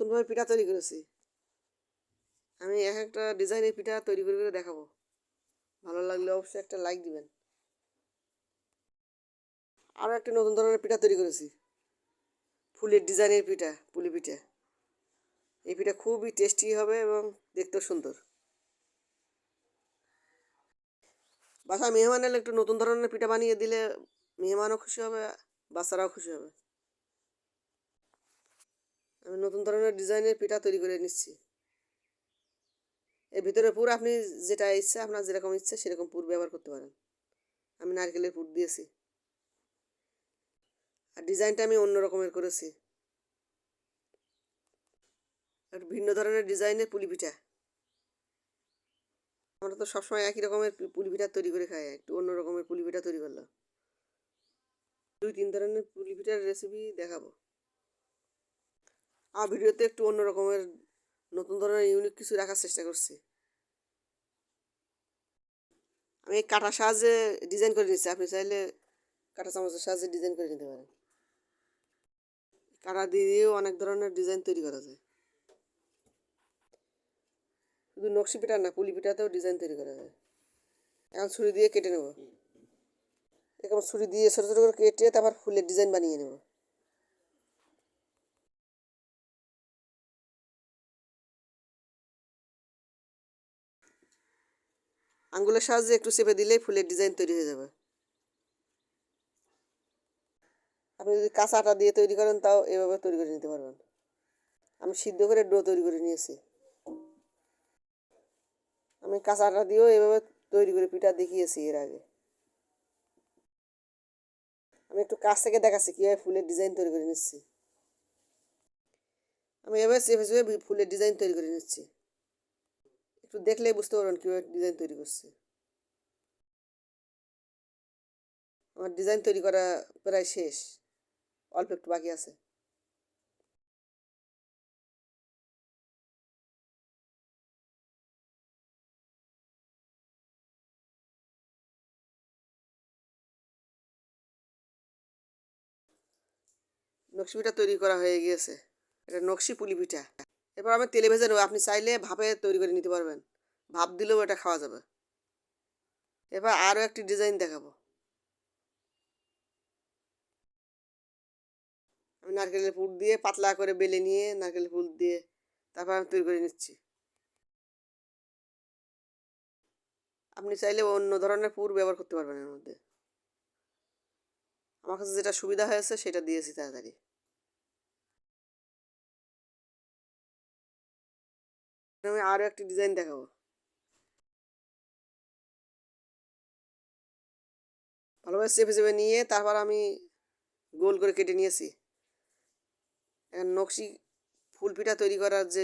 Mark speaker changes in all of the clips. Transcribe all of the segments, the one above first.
Speaker 1: নতুনভাবে পিঠা তৈরি করেছি। আমি এক একটা ডিজাইনের পিঠা তৈরি করে করে দেখাবো। ভালো লাগলে অবশ্যই একটা লাইক দিবেন। আরও একটা নতুন ধরনের পিঠা তৈরি করেছি। ফুলের ডিজাইনের পিঠা, পুলি পিঠা। এই পিঠা খুবই টেস্টি হবে এবং দেখতেও সুন্দর। বাসায় মেহমান এলে একটু নতুন ধরনের পিঠা বানিয়ে দিলে মেহমানও খুশি হবে, বাচ্চারাও খুশি হবে। নতুন ধরনের ডিজাইনের পিঠা তৈরি করে নিচ্ছি। এর ভিতরে পুর আপনি যেটা ইচ্ছা, আপনার যেরকম ইচ্ছা সেরকম পুর ব্যবহার করতে পারেন। আমি নারকেলের পুর দিয়েছি। আর ডিজাইনটা আমি অন্য রকমের করেছি। আর ভিন্ন ধরনের ডিজাইনের পুলি পিঠা। আমরা তো সবসময় একই রকমের পুলি পিঠা তৈরি করে খাই, একটু অন্য রকমের পুলি পিঠা তৈরি করলাম দুই, তিন ধরনের পুলি পিঠার রেসিপি দেখাবো। আর ভিডিওতে একটু অন্য রকমের নতুন ধরনের ইউনিক কিছু রাখার চেষ্টা করছি। আমি কাটার সাহায্যে ডিজাইন করে নিচ্ছি আপনি চাইলে কাটা চামচের সাহায্যে ডিজাইন করে নিতে পারেন। কাটা দিয়েও অনেক ধরনের ডিজাইন তৈরি করা যায়। শুধু নকশি পিঠা না, পুলি পিঠাতেও ডিজাইন তৈরি করা যায়। এখন ছুরি দিয়ে কেটে নেব। এরকম ছুরি দিয়ে ছোটো ছোটো করে কেটে তারপর ফুলের ডিজাইন বানিয়ে নেব। আঙ্গুলের সাহায্যে একটু চেপে দিলেই ফুলের ডিজাইন তৈরি হয়ে যাবে। আপনি যদি কাঁচা আটা দিয়ে তৈরি করেন, তাও এভাবে তৈরি করে নিতে পারবেন। আমি সিদ্ধ করে ডো তৈরি করে নিয়েছি। আমি কাঁচা আটা দিয়েও এভাবে তৈরি করে পিঠা দেখিয়েছি এর আগে। আমি একটু কাছ থেকে দেখাচ্ছি কীভাবে ফুলের ডিজাইন তৈরি করে নিচ্ছি। আমি এভাবে চেপে চেপে ফুলের ডিজাইন তৈরি করে নিচ্ছি। একটু দেখলেই বুঝতে পারবেন কীভাবে ডিজাইন তৈরি করছি। আমার ডিজাইন তৈরি করা প্রায় শেষ, অল্প একটু বাকি আছে। নকশি পিঠা তৈরি করা হয়ে গিয়েছে। এটা নকশি পুলি পিঠা। এবার আমি তেলে ভেজে নেব, আপনি চাইলে ভাপে তৈরি করে নিতে পারবেন। ভাপ দিলেও এটা খাওয়া যাবে। এবার আরও একটি ডিজাইন দেখাবো। আমি নারকেলের পুর দিয়ে পাতলা করে বেলে নিয়ে নারকেলের ফুল দিয়ে তারপর আমি তৈরি করে নিচ্ছি। আপনি চাইলে অন্য ধরনের পুর ব্যবহার করতে পারবেন এর মধ্যে। আমার কাছে যেটা সুবিধা হয়েছে সেটা দিয়েছি তাড়াতাড়ি। আমি আরও একটি ডিজাইন দেখাবো। ভালোভাবে চেপে চেপে নিয়ে তারপর আমি গোল করে কেটে নিয়েছি। এখন নকশি ফুল পিঠা তৈরি করার যে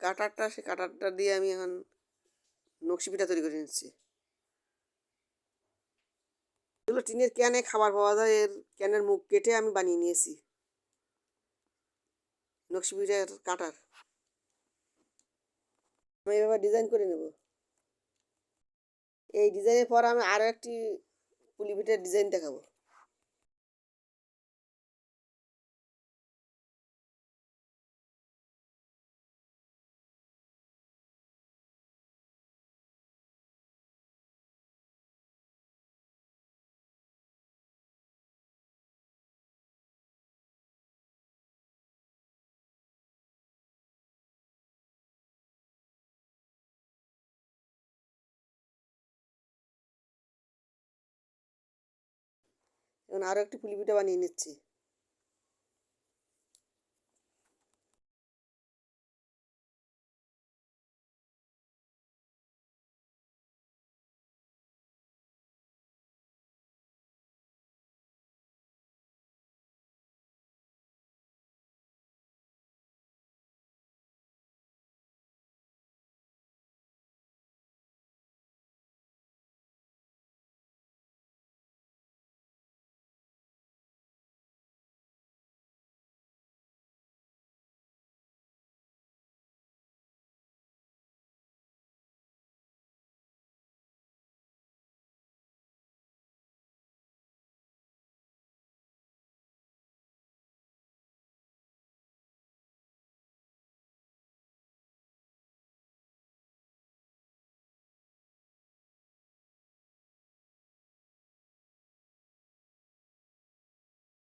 Speaker 1: কাটারটা, সে কাটারটা দিয়ে আমি এখন নকশি পিঠা তৈরি করে নিচ্ছি। এগুলো টিনের ক্যানে খাবার পাওয়া যায়, এর ক্যানের মুখ কেটে আমি বানিয়ে নিয়েছি। নকশি পিঠার কাটার। আমি এভাবে ডিজাইন করে নেব। এই ডিজাইনের পর আমি আরও একটি পুলি পিঠের ডিজাইন দেখাবো। এখন আরও একটি পুলি পিঠা বানিয়ে নিচ্ছি।